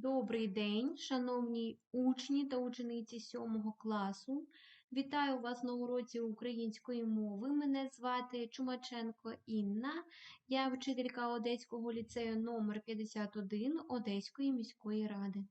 Добрий день, шановні учні та учениці 7 класу. Вітаю вас на уроці української мови. Мене звати Чумаченко Інна. Я вчителька Одеського ліцею номер 51 Одеської міської ради.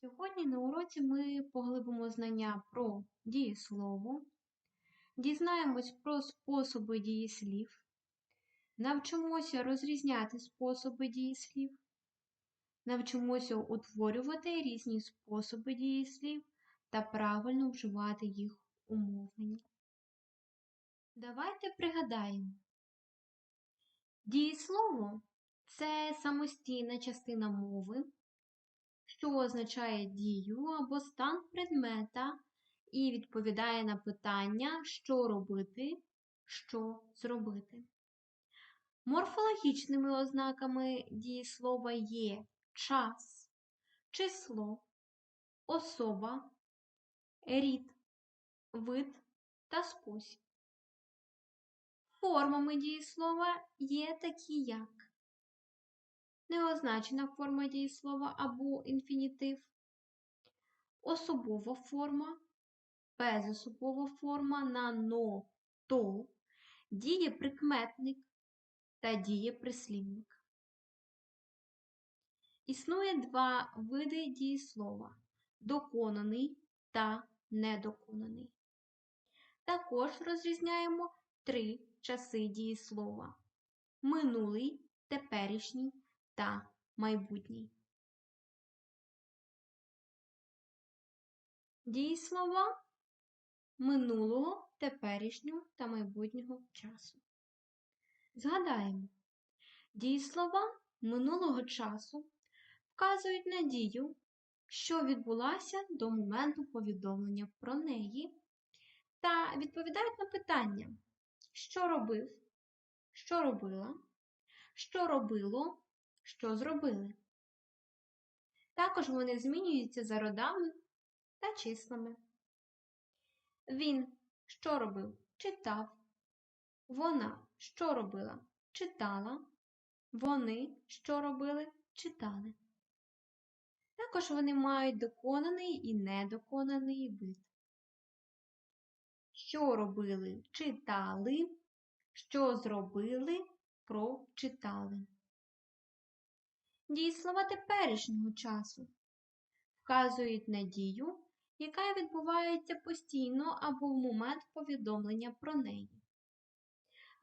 Сьогодні на уроці ми поглибимо знання про дієслово, дізнаємось про способи дієслів, навчимося розрізняти способи дієслів, навчимося утворювати різні способи дієслів та правильно вживати їх у мовленні. Давайте пригадаємо. Дієслово це самостійна частина мови, що означає дію або стан предмета і відповідає на питання, що робити, що зробити. Морфологічними ознаками дієслова є час, число, особа, рід, вид та спосіб. Формами дієслова є такі як неозначена форма дієслова або інфінітив, особова форма, безособова форма на но, то, дієприкметник та дієприслівник. Існує два види дієслова доконаний та недоконаний. Також розрізняємо три часи дієслова минулий, теперішній та майбутній. Дієслова минулого, теперішнього та майбутнього часу. Згадаємо, дієслова минулого часу вказують на дію, що відбулася до моменту повідомлення про неї, та відповідають на питання, що робив, що робила, що робило, що зробили. Також вони змінюються за родами та числами. Він що робив? Читав. Вона що робила? Читала. Вони що робили? Читали. Також вони мають доконаний і недоконаний вид. Що робили? Читали. Що зробили? Прочитали. Дієслова теперішнього часу вказують на дію, яка відбувається постійно або в момент повідомлення про неї.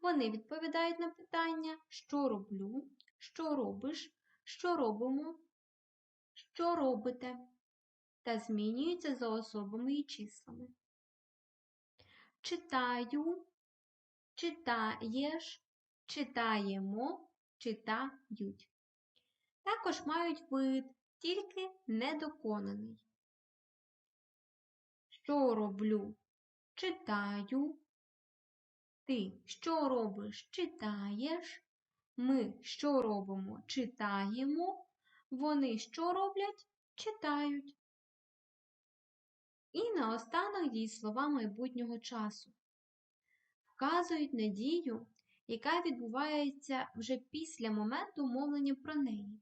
Вони відповідають на питання, що роблю, що робиш, що робимо, що робите, та змінюються за особами і числами. Читаю, читаєш, читаємо, читають. Також мають вид, тільки недоконаний. Що роблю? Читаю. Ти що робиш? Читаєш. Ми що робимо? Читаємо. Вони що роблять? Читають. І наостанок дієслова майбутнього часу. Вказують на дію, яка відбувається вже після моменту мовлення про неї.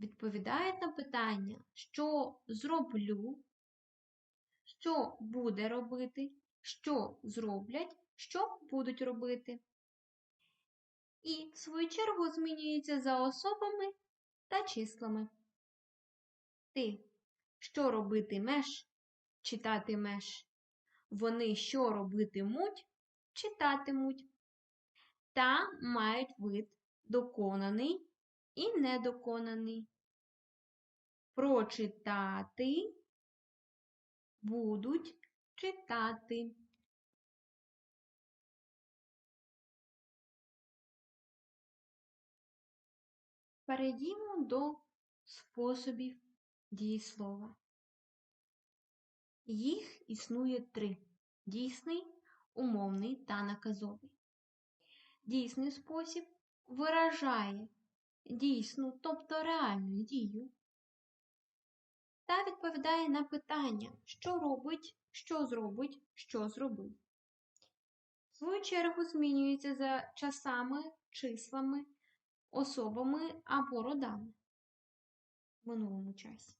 Відповідають на питання, що зроблю, що буде робити, що зроблять, що будуть робити. І, в свою чергу, змінюються за особами та числами. Ти що робитимеш, читатимеш. Вони що робитимуть, читатимуть. Та мають вид доконаний і недоконаний. Прочитати будуть читати. Перейдімо до способів дієслова. Їх існує три: дійсний, умовний та наказовий. Дійсний спосіб виражає дійсну, тобто реальну дію, та відповідає на питання, що робить, що зробить, що зробив. Свою чергу змінюється за часами, числами особами або родами в минулому часі.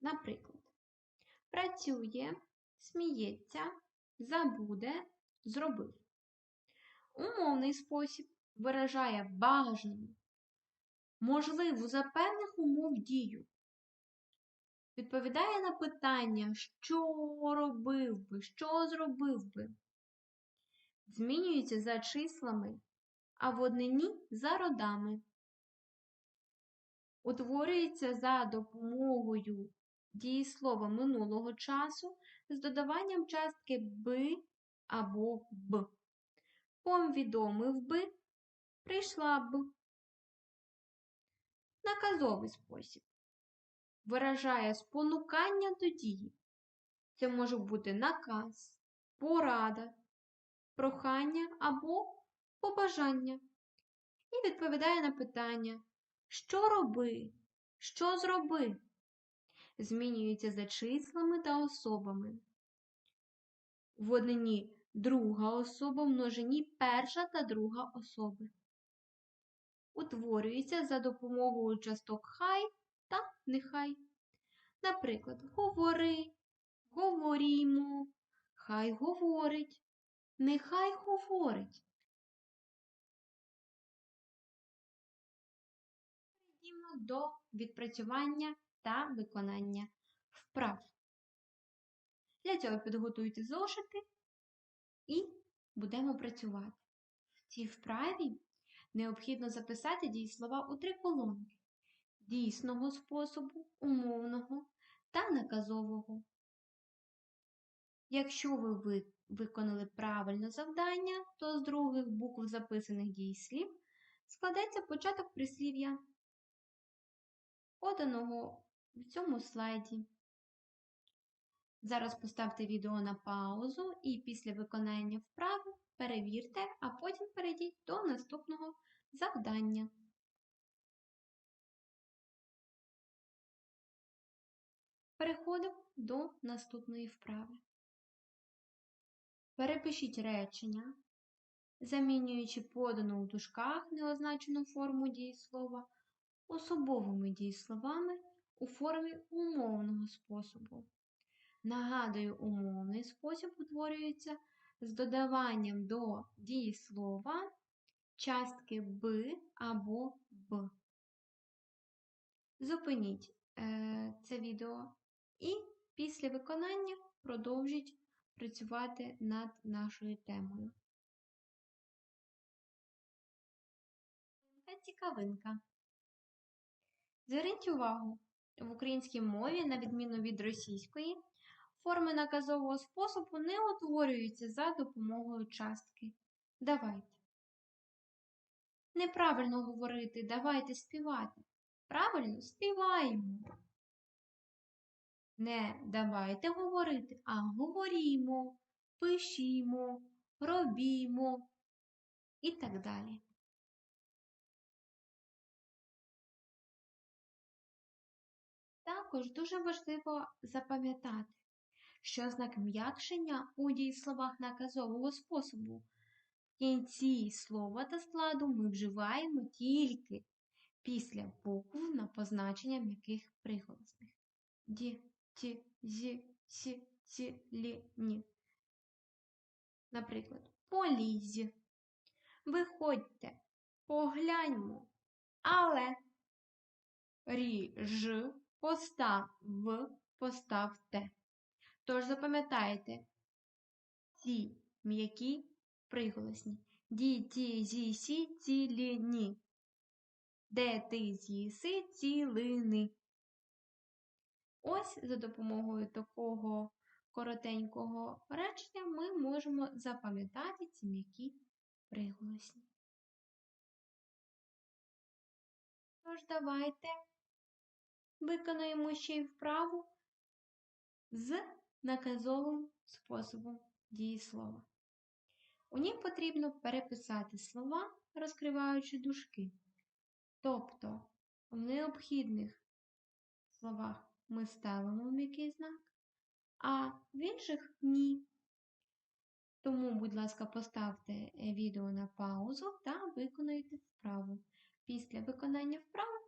Наприклад, працює, сміється, забуде, зробив. Умовний спосіб виражає бажану, можливу за певних умов дію. Відповідає на питання, що робив би, що зробив би. Змінюється за числами, а в однині за родами. Утворюється за допомогою дієслова минулого часу з додаванням частки би або б. Повідомив би, прийшла б. Наказовий спосіб виражає спонукання до дії. Це може бути наказ, порада, прохання або побажання. І відповідає на питання, що роби, що зроби. Змінюється за числами та особами. В однині друга особа в множині перша та друга особи. Утворюється за допомогою часток хай нехай. Наприклад, говори, говорімо, хай говорить, нехай говорить. Перейдімо до відпрацювання та виконання вправ. Для цього підготуйте зошити і будемо працювати. В цій вправі необхідно записати дієслова у три колонки дійсного способу, умовного та наказового. Якщо ви виконали правильно завдання, то з других букв записаних дієслів складеться початок прислів'я, поданого в цьому слайді. Зараз поставте відео на паузу і після виконання вправи перевірте, а потім перейдіть до наступного завдання. Переходимо до наступної вправи. Перепишіть речення, замінюючи подану у дужках неозначену форму дієслова особовими дієсловами у формі умовного способу. Нагадую, умовний спосіб утворюється з додаванням до дієслова частки Б або Б. Зупиніть е, це відео і після виконання продовжіть працювати над нашою темою. Цікавинка. Зверніть увагу, в українській мові, на відміну від російської, форми наказового способу не утворюються за допомогою частки. Давайте. Неправильно говорити, давайте співати. Правильно співаємо. Не давайте говорити, а говорімо, пишімо, робімо і так далі. Також дуже важливо запам'ятати, що знак м'якшення у дієсловах наказового способу в кінці слова та складу ми вживаємо тільки після букв на позначення м'яких приголосних. Ді, ті, зі, сі, ці, лі, ні. Наприклад, полізь. Виходьте, погляньмо, але ріж постав поставте. Тож запам'ятайте ці м'які приголосні. Ді, ті, зі, сі, ці, лі, ні. Де ти з'їси цілини. Ось за допомогою такого коротенького речення ми можемо запам'ятати ці м'які приголосні. Тож, давайте виконаємо ще й вправу з наказовим способом дієслова. У ній потрібно переписати слова, розкриваючи дужки. Тобто в необхідних словах ми ставимо м'який знак, а в інших ні. Тому, будь ласка, поставте е, відео на паузу та виконайте вправу. Після виконання вправи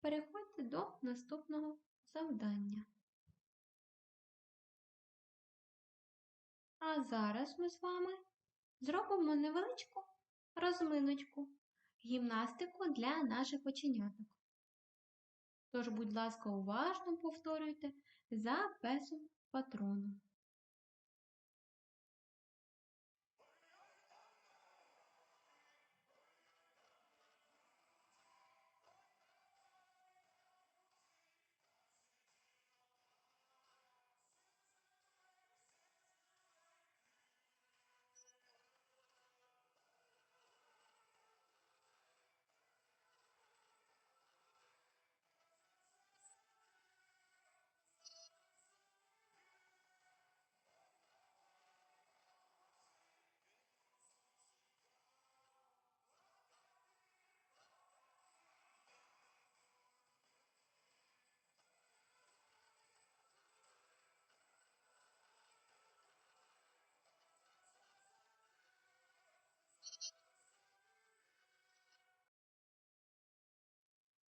переходьте до наступного завдання. А зараз ми з вами зробимо невеличку розминочку, гімнастику для наших оченяток. Тож, будь ласка, уважно повторюйте за песом патроном.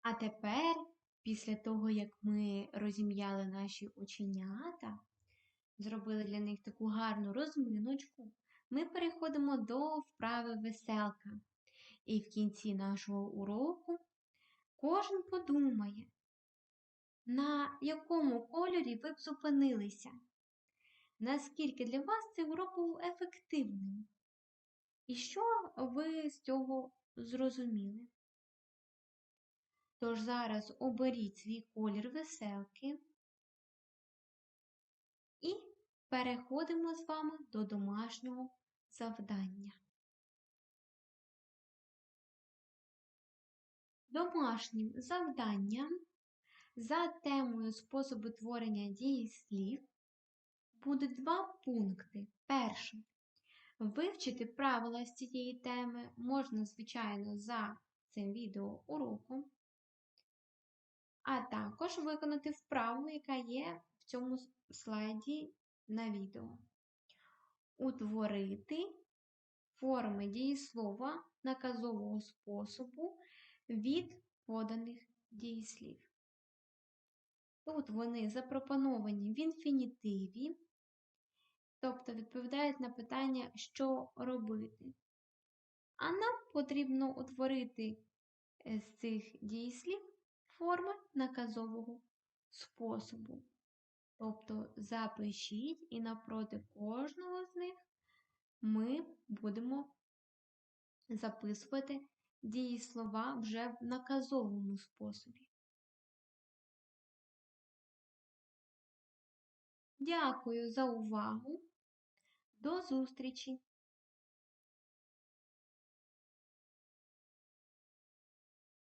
А тепер, після того, як ми розім'яли наші оченята, зробили для них таку гарну розминочку, ми переходимо до вправи веселка. І в кінці нашого уроку кожен подумає, на якому кольорі ви б зупинилися, наскільки для вас цей урок був ефективним? І що ви з цього зрозуміли? Тож зараз оберіть свій колір веселки і переходимо з вами до домашнього завдання. Домашнім завданням за темою способу творення дієслів будуть два пункти. Перше. Вивчити правила з цієї теми можна, звичайно, за цим відео уроком а також виконати вправу, яка є в цьому слайді на відео. Утворити форми дієслова наказового способу від поданих дієслів. Тут вони запропоновані в інфінітиві, тобто відповідають на питання, що робити. А нам потрібно утворити з цих дієслів форми наказового способу. Тобто запишіть і напроти кожного з них ми будемо записувати дієслова вже в наказовому способі. Дякую за увагу. До зустрічі!